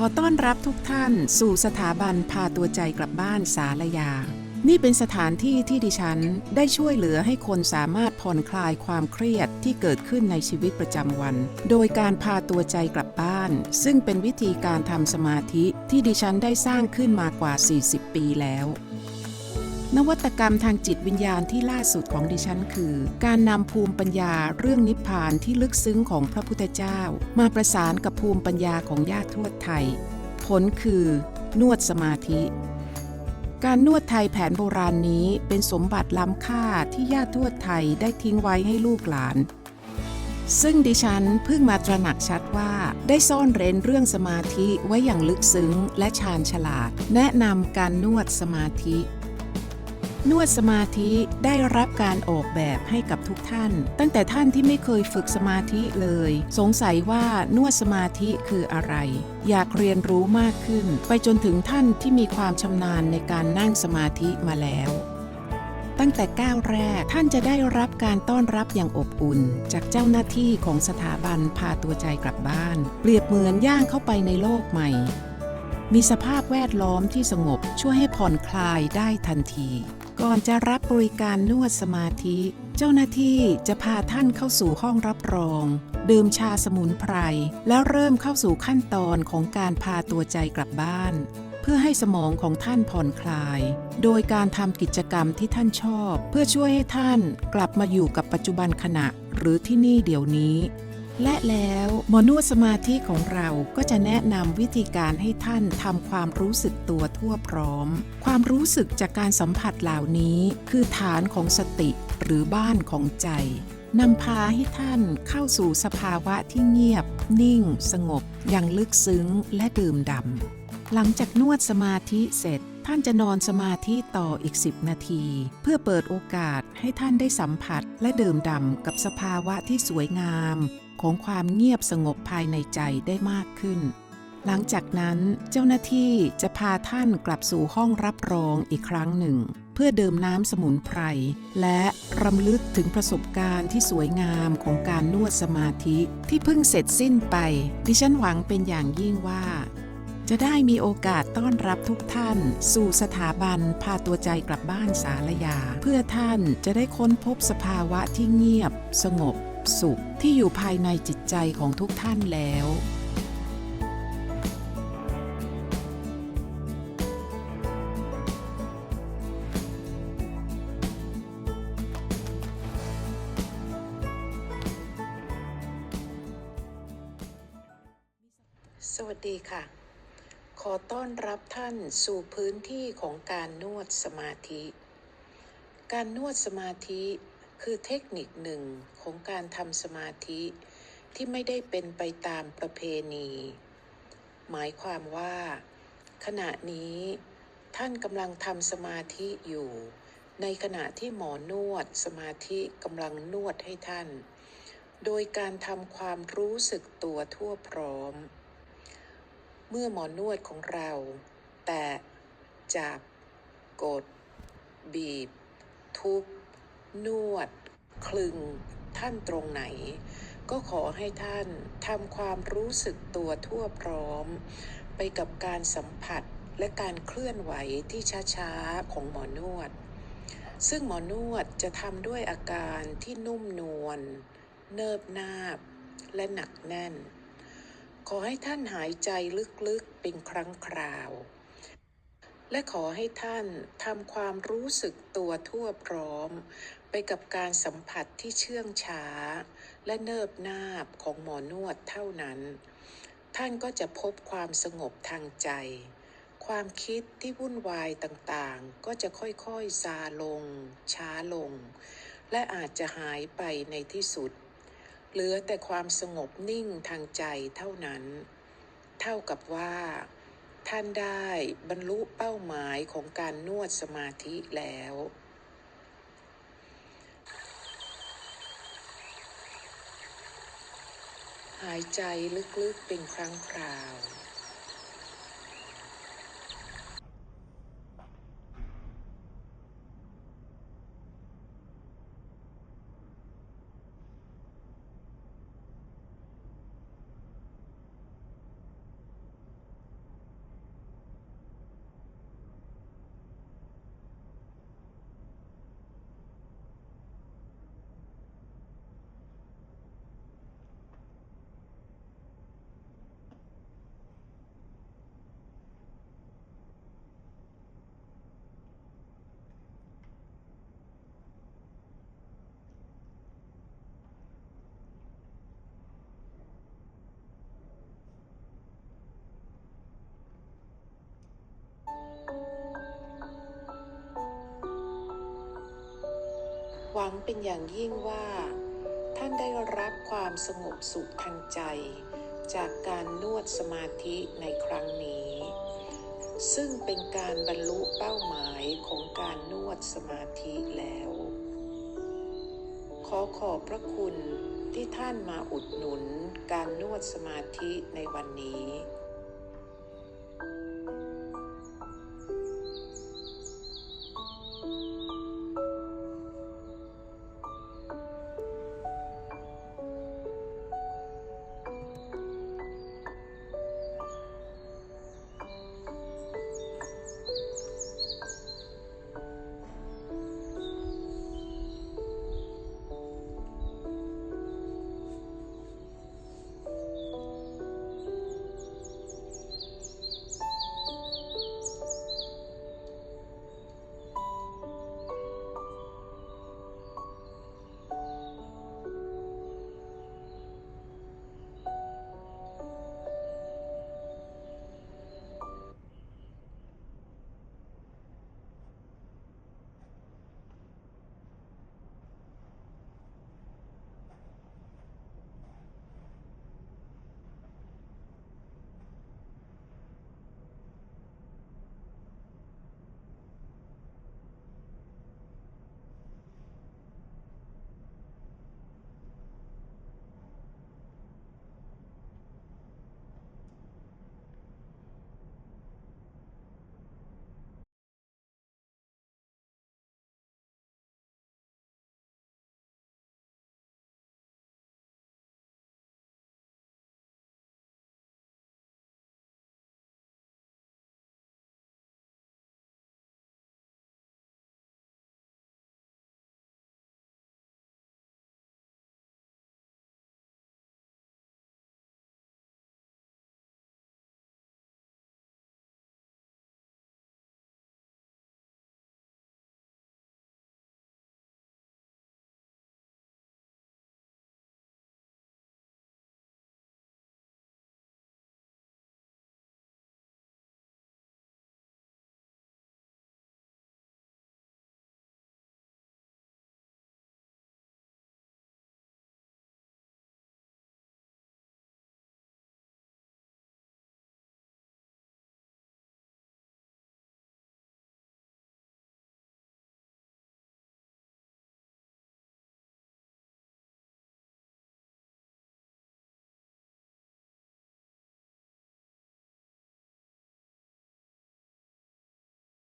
ขอต้อนรับทุกท่านสู่สถาบันพาตัวใจกลับบ้านสารยา นี่เป็นสถานที่ที่ดิฉันได้ช่วยเหลือให้คนสามารถผ่อนคลายความเครียดที่เกิดขึ้นในชีวิตประจำวัน โดยการพาตัวใจกลับบ้าน ซึ่งเป็นวิธีการทำสมาธิที่ดิฉันได้สร้างขึ้นมากว่า 40 ปีแล้ว นวัตกรรมทางจิตวิญญาณที่ล่าสุดของดิฉันคือ การนำภูมิปัญญาเรื่องนิพพานที่ลึกซึ้งของพระพุทธเจ้า มาประสานกับภูมิปัญญาของญาติทวดไทย ผลคือ นวดสมาธิ การนวดไทยแผนโบราณนี้เป็นสมบัติล้ำค่าที่ญาติทวดไทยได้ทิ้งไว้ให้ลูกหลาน ซึ่งดิฉันเพิ่งมาตระหนักชัดว่า ได้ซ่อนเร้นเรื่องสมาธิไว้อย่างลึกซึ้งและชาญฉลาด แนะนำการนวดสมาธิ นวดสมาธิได้รับการออกแบบให้กับทุกท่าน ตั้งแต่ท่านที่ไม่เคยฝึกสมาธิเลย สงสัยว่านวดสมาธิคืออะไร อยากเรียนรู้มากขึ้น ไปจนถึงท่านที่มีความชำนาญในการนั่งสมาธิมาแล้วตั้งแต่ก้าวแรกท่านจะได้รับการต้อนรับอย่างอบอุ่น จากเจ้าหน้าที่ของสถาบันพาตัวใจกลับบ้าน เปรียบเหมือนย่างเข้าไปในโลกใหม่ มีสภาพแวดล้อมที่สงบช่วยให้ผ่อนคลายได้ทันที ก่อนจะรับบริการนวดสมาธิ เจ้าหน้าที่จะพาท่านเข้าสู่ห้องรับรอง ดื่มชาสมุนไพร แล้วเริ่มเข้าสู่ขั้นตอนของการพาตัวใจกลับบ้าน เพื่อให้สมองของท่านผ่อนคลาย โดยการทำกิจกรรมที่ท่านชอบ เพื่อช่วยให้ท่านกลับมาอยู่กับปัจจุบันขณะ หรือที่นี่เดี๋ยวนี้ และแล้วหมอนวดสมาธิของเราก็จะแนะนำวิธีการให้ท่านทำความรู้สึกตัวทั่วพร้อม ความรู้สึกจากการสัมผัสเหล่านี้คือฐานของสติหรือบ้านของใจนำพาให้ท่านเข้าสู่สภาวะที่เงียบ นิ่ง สงบ อย่างลึกซึ้งและดื่มดำ หลังจากนวดสมาธิเสร็จ ท่านจะนอนสมาธิต่ออีก 10 นาที เพื่อเปิดโอกาสให้ท่านได้สัมผัสและดื่มด่ำกับสภาวะที่สวยงาม ของความเงียบสงบภายในใจได้มากขึ้น หลังจากนั้นเจ้าหน้าที่จะพาท่านกลับสู่ห้องรับรองอีกครั้งหนึ่ง เพื่อเดื่มน้ำสมุนไพร และรำลึกถึงประสบการณ์ที่สวยงามของการนวดสมาธิที่เพิ่งเสร็จสิ้นไป ดิฉันหวังเป็นอย่างยิ่งว่าจะได้มีโอกาสต้อนรับทุกท่าน สู่สถาบันพาตัวใจกลับบ้านสารยา เพื่อท่านจะได้ค้นพบสภาวะที่เงียบ สงบ สุขที่อยู่ภายในจิตใจของทุกท่านแล้วสวัสดีค่ะ ขอต้อนรับท่านสู่พื้นที่ของการนวดสมาธิ การนวดสมาธิ คือเทคนิคหนึ่งของการทำสมาธิที่ไม่ได้เป็นไปตามประเพณี หมายความว่า ขณะนี้ ท่านกำลังทำสมาธิอยู่ ในขณะที่หมอนวดสมาธิกำลังนวดให้ท่าน โดยการทำความรู้สึกตัวทั่วพร้อม เมื่อหมอนวดของเรา แตะจับ กด บีบ ทุบ นวด คลึงท่านตรงไหน ก็ขอให้ท่านทำความรู้สึกตัวทั่วพร้อม ไปกับการสัมผัสและการเคลื่อนไหวที่ช้าๆ ของหมอนวด ซึ่งหมอนวดจะทำด้วยอาการที่นุ่มนวลเนิบนาบ และหนักแน่น ขอให้ท่านหายใจลึกๆเป็นครั้งคราว และขอให้ท่านทำความรู้สึกตัวทั่วพร้อม ไปกับการสัมผัสที่เชื่องช้า และเนิบนาบของหมอนวดเท่านั้น ท่านก็จะพบความสงบทางใจ ความคิดที่วุ่นวายต่างๆ ก็จะค่อยๆซาลง ช้าลง และอาจจะหายไปในที่สุด เหลือแต่ความสงบนิ่งทางใจเท่านั้น เท่ากับว่า ท่านได้บรรลุเป้าหมายของการนวดสมาธิแล้ว หายใจลึกๆเป็นครั้งคราว หวังเป็นอย่างยิ่งว่า ท่านได้รับความสงบสุขทางใจ จากการนวดสมาธิในครั้งนี้ ซึ่งเป็นการบรรลุเป้าหมายของการนวดสมาธิแล้ว ขอขอบพระคุณที่ท่านมาอุดหนุนการนวดสมาธิในวันนี้